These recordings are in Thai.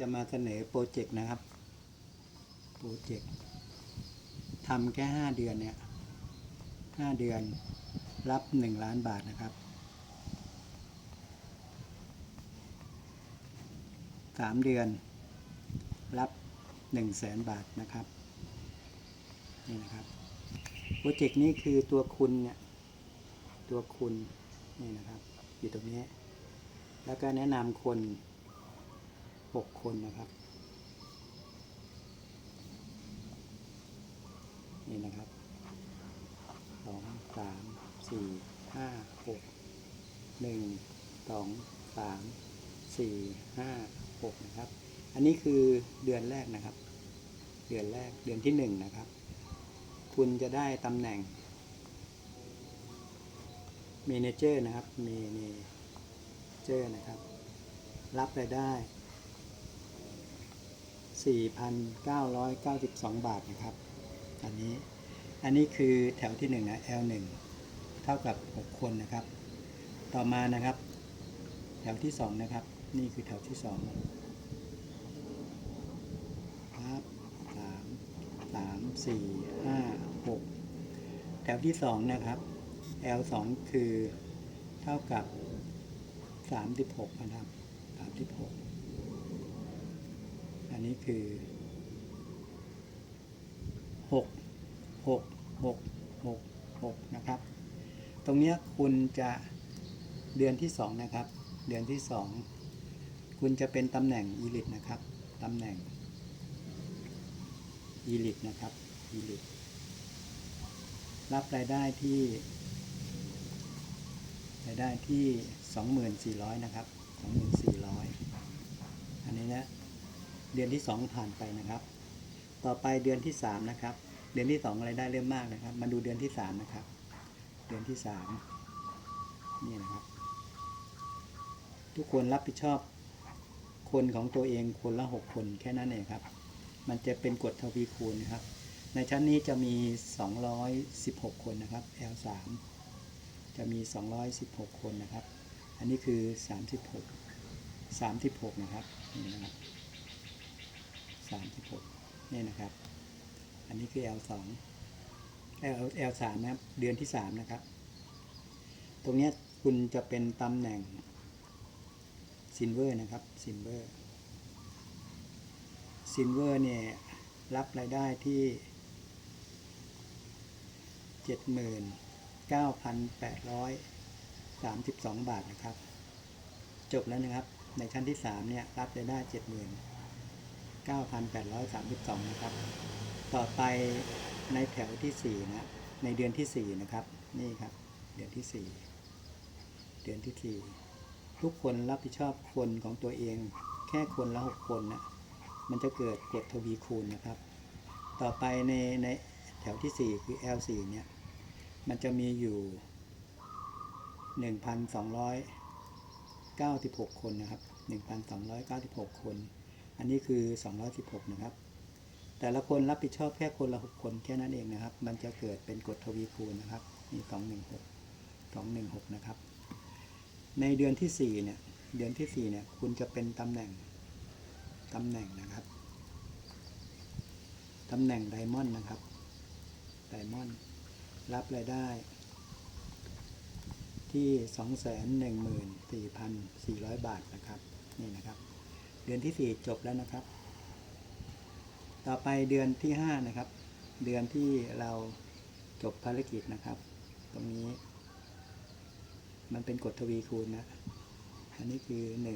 จะมาเสนอโปรเจกต์นะครับ โปรเจกต์ทำแค่ห้าเดือนเนี่ยห้าเดือนรับหนึ่งล้านบาทนะครับสามเดือน รับหนึ่งแสนบาทนะครับนี่นะครับโปรเจกต์นี้คือตัวคุณเนี่ยตัวคุณนี่นะครับอยู่ตรงนี้ แล้วก็แนะนำคน หกคนนะครับ นี่นะครับสองสามสี่ห้าหกหนึ่งสองสามสี่ห้าหกนะครับ อันนี้คือเดือนแรกนะครับ เดือนแรกเดือนที่หนึ่งนะครับ คุณจะได้ตำแหน่งเมเนเจอร์นะครับเมเนเจอร์นะครับ รับรายได้ 4,992 บาทนะครับ อันนี้ อันนี้คือแถวที่1นะ L1 เท่ากับ 6 คนนะครับ ต่อมานะครับ แถวที่ 2 นะครับ นี่คือแถวที่2ครับ3 3 4 5 6 แถวที่ 2 นะครับ L2 คือเท่ากับ 36 นะครับ 36 นนี้คือ6 6 6 6 6นะครับ ตรงนี้คุณจะเดือนที่2นะครับ เดือนที่2คุณจะเป็นตำแหน่ง e l i t นะครับตำแหน่ง e l i t นะครับ e l i t รับรายได้ที่รายได้ที่ 2400 นะครับ 2400 อันนี้นะ เดือนที่ 2 ผ่านไปนะครับ ต่อไปเดือนที่ 3 นะครับ เดือนที่2รายได้เริ่มมากนะครับ มาดูเดือนที่ 3 นะครับ เดือนที่ 3 นี่นะครับ ทุกคนรับผิดชอบคนของตัวเองคนละ 6 คนแค่นั้นเองครับ มันจะเป็นกฎทวีคูณนะครับ ในชั้นนี้จะมี 216 คนนะครับ L3 จะมี 216 คนนะครับ อันนี้คือ 36 36 นะครับนี่นะครับ 36นี่นะครับ อันนี้คือ L2 L L3 นะครับ เดือนที่ 3 นะครับ ตรงนี้คุณจะเป็นตำแหน่งซินเวอร์นะครับซินเวอร์ซินเวอร์เนี่ย รับรายได้ที่ 79,832 บาทนะครับ จบแล้วนะครับ ในชั้นที่ 3 เนี่ย รับรายได้ 9,832 นะครับ ต่อไปในแถวที่ 4 นะ ในเดือนที่ 4 นะครับ นี่ครับ เดือนที่ 4 เดือนที่ 4 ทุกคนรับผิดชอบคนของตัวเอง แค่คนละ 6 คนนะมันจะเกิดกฎทวีคูณนะครับ ต่อไปในในแถวที่ 4 คือ L4 เนี่ย มันจะมีอยู่ 1,296 คนนะครับ 1,296 คน อันนี้คือ 216 นะครับ แต่ละคนรับผิดชอบแค่คนละ 6 คนแค่นั้นเองนะครับ มันจะเกิดเป็นกฎทวีคูณนะครับนี่216 216 นะครับ ในเดือนที่ 4 เนี่ย เดือนที่ 4 เนี่ย คุณจะเป็นตำแหน่งตำแหน่งนะครับตำแหน่งไดมอนด์นะครับไดมอนด์รับรายได้ ที่ 214,400 บาทนะครับ นี่นะครับ ดือนที่ 4 จบแล้วนะครับ ต่อไปเดือนที่ 5 นะครับ เดือนที่เราจบภารกิจนะครับ ตรงนี้ มันเป็นกฎทวีคูณนะ อันนี้คือ 1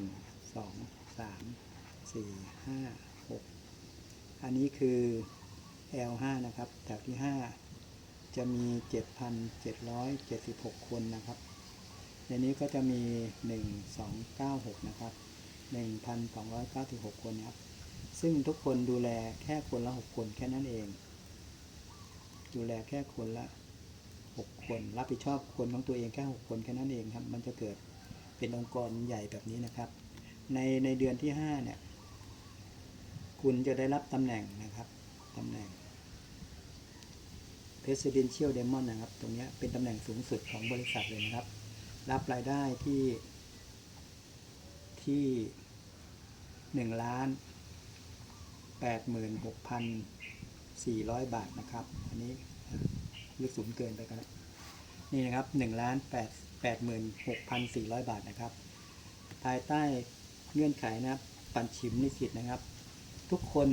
2 3 4 5 6 อันนี้คือ L5 นะครับแถวที่ 5 จะมี 7,776 คนนะครับ ในนี้ก็จะมี 1296 นะครับ 1,296 คนนะครับ ซึ่งทุกคนดูแลแค่คนละ 6 คนแค่นั้นเอง ดูแลแค่คนละ 6 คน รับผิดชอบคนของตัวเองแค่ 6 คนแค่นั้นเองครับ มันจะเกิดเป็นองค์กรใหญ่แบบนี้นะครับ ในในเดือนที่ 5 เนี่ย คุณจะได้รับตำแหน่งนะครับตำแหน่ง Presidential Demon นะครับ ตรงนี้เป็นตำแหน่งสูงสุดของบริษัทเลยนะครับ รับรายได้ที่ ที่หนึ่งล้านแปดหมื่นหกพันสี่ร้อยบาทนะครับ อันนี้ลึกสูงเกินไปกันนี่นะครับหนึ่งล้านแปดแปดหมื่นหกพันสี่ร้อยบาทนะครับ ภายใต้เงื่อนไขนะครับ ปันชิมนิสิตนะครับ ทุกคน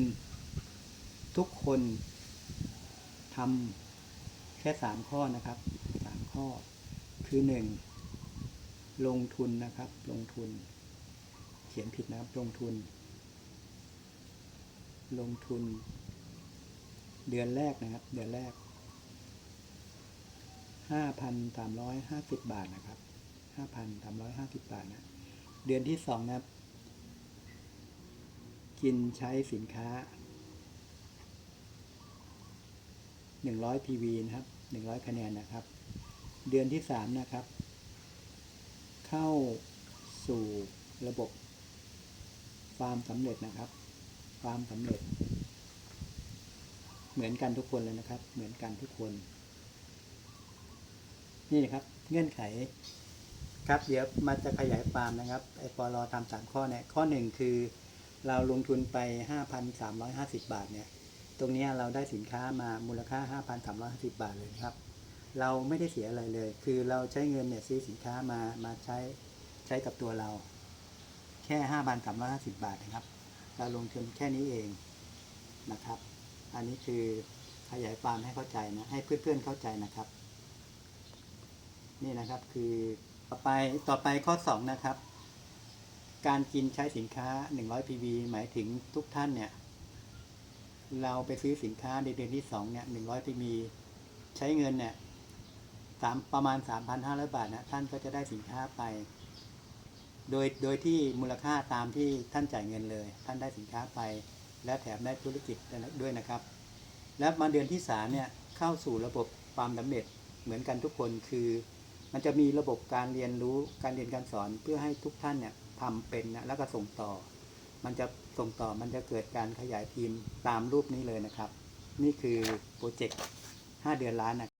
ทุกคนทำแค่สามข้อนะครับสามข้อคือหนึ่งลงทุนนะครับ ลงทุน เขียนผิดนะครับลงทุน ลงทุน เดือนแรกนะครับ เดือนแรกห้าพันสามร้อยห้าสิบบาทนะครับห้าพันสามร้อยห้าสิบบาทนะ เดือนที่สองนะครับ กินใช้สินค้าหนึ่งร้อย PV นะครับหนึ่งร้อยคะแนนนะครับ เดือนที่สามนะครับ เข้าสู่ระบบ ฟามสำเร็จนะครับฟามสำเร็จ เหมือนกันทุกคนเลยนะครับ เหมือนกันทุกคน นี่นะครับ เงื่อนไข ครับเดี๋ยวมาจะขยายความนะครับไอปอลอทำสามข้อเนี่ยข้อหนึ่งคือเราลงทุนไป 5,350 บาทเนี่ย ตรงนี้เราได้สินค้ามามูลค่า 5,350 บาทเลยครับ เราไม่ได้เสียอะไรเลย คือเราใช้เงินเนี่ยซื้อสินค้ามา มาใช้ใช้กับตัวเรา แค่5,350บบาทนะครับ เราลงทุนแค่นี้เองนะครับ อันนี้คือขยายความให้เข้าใจนะให้เพื่อนๆเข้าใจนะครับ นี่นะครับคือต่อไปต่อไปข้อ2นะครับ การกินใช้สินค้า100 PV หมายถึงทุกท่านเนี่ยเราไปซื้อสินค้าในเดือนที่2เนี่ย100 PV ใช้เงินเนี่ยสามประมาณ3,500บาทนะท่านก็จะได้สินค้าไป โดยโดยที่มูลค่าตามที่ท่านจ่ายเงินเลย ท่านได้สินค้าไป และแถมได้ธุรกิจด้วยนะครับ แล้วมาเดือนที่สามเนี่ยเข้าสู่ระบบความสำเร็จเหมือนกันทุกคนคือ มันจะมีระบบการเรียนรู้การเรียนการสอนเพื่อให้ทุกท่านเนี่ยทำเป็นนะแล้วก็ส่งต่อ มันจะส่งต่อมันจะเกิดการขยายทีมตามรูปนี้เลยนะครับ นี่คือโปรเจกต์5เดือนล้านนะ